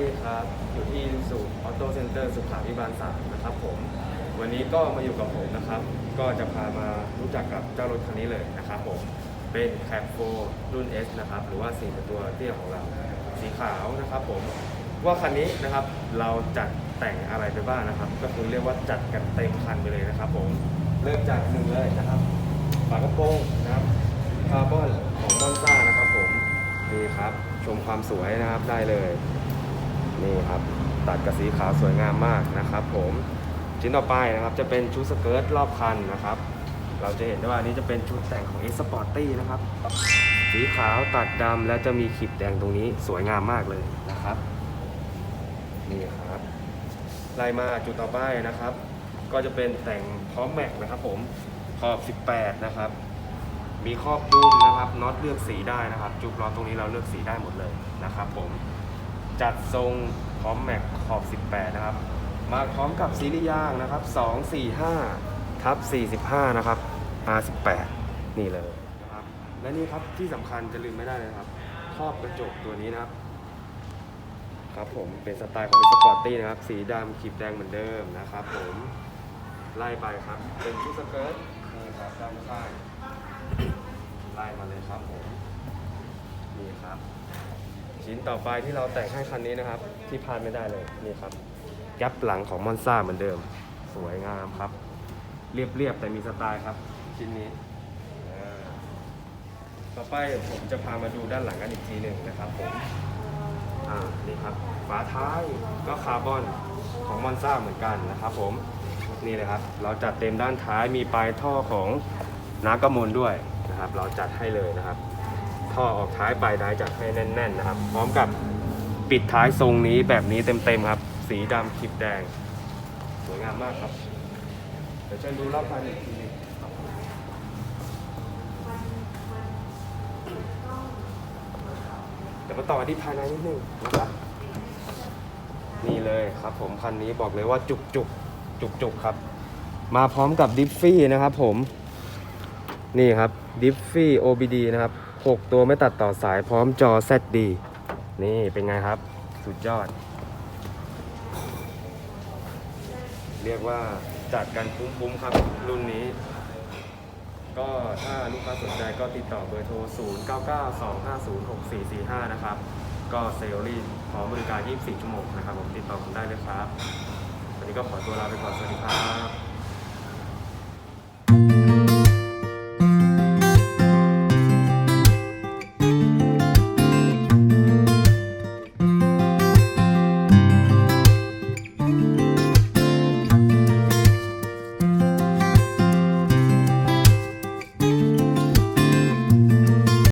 ี่ครับาลสามนะครับผม วันนี้ก็มาอยู่กับผมนะครับ ก็จะพามารู้จักกับเจ้ารถคันนี้เลยนะครับผม เป็นแคปโฟรุ่น S นะครับ หรือว่าสีเป็นตัวเตี้ยของเรา สีขาวนะครับผม ว่าคันนี้นะครับ เราจัดแต่งอะไรไปบ้างนะครับ ก็คือเรียกว่าจัดกันเต็มคันไปเลยนะครับผม เริ่มจากหนึ่งเลยนะครับฝากระโปรงนะครับคาร์บอนของมอนซ่านะครับผมนี่ครับ ชมความสวยนะครับได้เลย นี่ครับตัดกับสีขาวสวยงามมากนะครับ ผมชิ้นต่อไปนะครับจะเป็นชุดสเกิร์ตรอบคันนะครับ เราจะเห็นได้ว่าอันนี้จะเป็นชุดแต่งของ X Sporty นะครับ สีขาวตัดดำและจะมีขีดแดงตรงนี้สวยงามมากเลยนะครับนี่ครับไล่มาจุดต่อไปนะครับ ก็จะเป็นแต่งพร้อมแม็กนะครับ ผมขอบ 18 นะครับ มีครอบจุ้มนะครับน็อตเลือกสีได้นะครับ จุกล้อตรงนี้เราเลือกสีได้หมดเลยนะครับ ผม จัดทรงพร้อมแม็กขอบ 18 นะครับ มาพร้อมกับซีรีส์ยางนะครับ 245 ทับ 45 นะครับ R18 นี่เลยนะครับ และนี่ครับที่สำคัญจะลืมไม่ได้เลยนะครับครอบกระจกตัวนี้นะครับ ครับผมเป็นสไตล์ของสปอร์ตตี้นะครับ สีดำขีดแดงเหมือนเดิมนะครับผมไล่ไปครับ เป็นชุดสเกิร์ตนี่ครับด้านข้างไล่มาเลยครับผมนี่ครับ ชิ้นต่อไปที่เราแต่งให้คันนี้นะครับ ที่พลาดไม่ได้เลยนี่ครับแก๊ปหลังของมอนซ่าเหมือนเดิม สวยงามครับ เรียบๆแต่มีสไตล์ครับ ชิ้นนี้ต่อไปผมจะพามาดูด้านหลังกันอีกทีหนึ่งนะครับผมอ่านี่ครับฝาท้ายก็คาร์บอนของมอนซ่าเหมือนกันนะครับ ผมนี่เลยครับ เราจัดเต็มด้านท้ายมีปลายท่อของน้ากระมวลด้วยนะครับ เราจัดให้เลยนะครับ ท่อออกท้ายปลายได้จัดให้แน่น ๆนะครับ พร้อมกับปิดท้ายทรงนี้แบบนี้เต็มๆครับ สีดำขีดแดง สวยงามมากครับ เดี๋ยวเชิญดูรอบคันอีกทีนึงครับเดี๋ยวมาต่อที่ภายในนิดนึงนะครับนี่เลยครับผมคันนี้บอกเลยว่าจุกจุกจุกจุกครับ มาพร้อมกับดิฟฟี่นะครับผม นี่ครับดิฟฟี่ OBD นะครับ 6 ตัวไม่ตัดต่อสายพร้อมจอ ZD นี่เป็นไงครับ สุดยอด เรียกว่าจัดกันคุ้มๆครับรุ่นนี้ ก็ถ้าลูกค้าสนใจก็ติดต่อเบอร์โทร 0992506445 นะครับ ก็เซลลี่พร้อมบริการ 24 ชั่วโมงนะครับ ผมติดต่อผมได้เลยครับ วันนี้ก็ขอตัวลาไปก่อน สวัสดีครับ